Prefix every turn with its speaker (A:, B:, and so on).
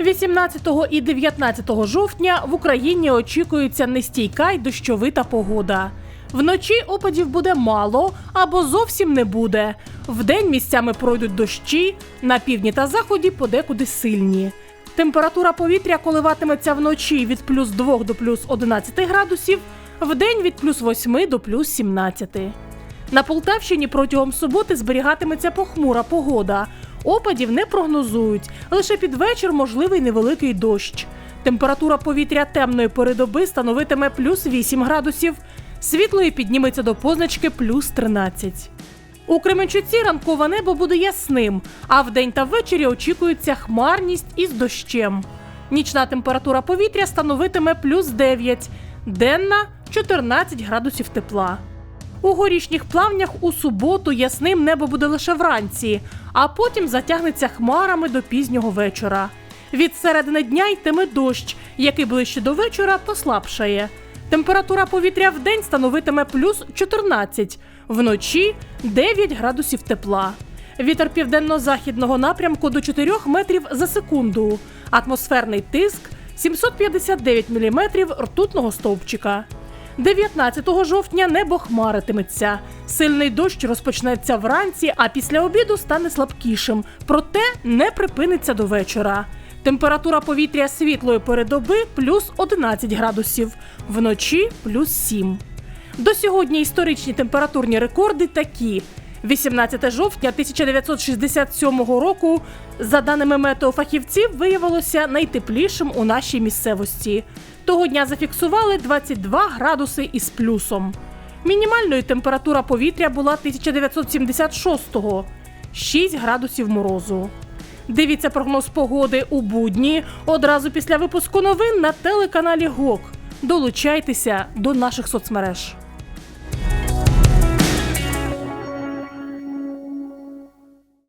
A: 18 і 19 жовтня в Україні очікується нестійка й дощовита погода. Вночі опадів буде мало або зовсім не буде. Вдень місцями пройдуть дощі, на півдні та заході подекуди сильні. Температура повітря коливатиметься вночі від плюс 2 до плюс 11 градусів, вдень від плюс 8 до плюс 17. На Полтавщині протягом суботи зберігатиметься похмура погода. Опадів не прогнозують, лише під вечір можливий невеликий дощ. Температура повітря темної пори доби становитиме плюс 8 градусів, світлої підніметься до позначки плюс 13. У Кременчуці ранкове небо буде ясним, а вдень та ввечері очікується хмарність із дощем. Нічна температура повітря становитиме плюс 9, денна 14 градусів тепла. У горішніх плавнях у суботу ясним небо буде лише вранці, а потім затягнеться хмарами до пізнього вечора. Від середини дня йтиме дощ, який ближче до вечора послабшає. Температура повітря в день становитиме плюс 14, вночі 9 градусів тепла. Вітер південно-західного напрямку до 4 метрів за секунду. Атмосферний тиск 759 мм ртутного стовпчика. 19 жовтня небо хмаритиметься. Сильний дощ розпочнеться вранці, а після обіду стане слабкішим, проте не припиниться до вечора. Температура повітря світлої передоби плюс 11 градусів, вночі плюс 7. До сьогодні історичні температурні рекорди такі. 18 жовтня 1967 року, за даними метеофахівців, виявилося найтеплішим у нашій місцевості. Того дня зафіксували 22 градуси із плюсом. Мінімальною температура повітря була 1976-го – 6 градусів морозу. Дивіться прогноз погоди у будні одразу після випуску новин на телеканалі ГОК. Долучайтеся до наших соцмереж.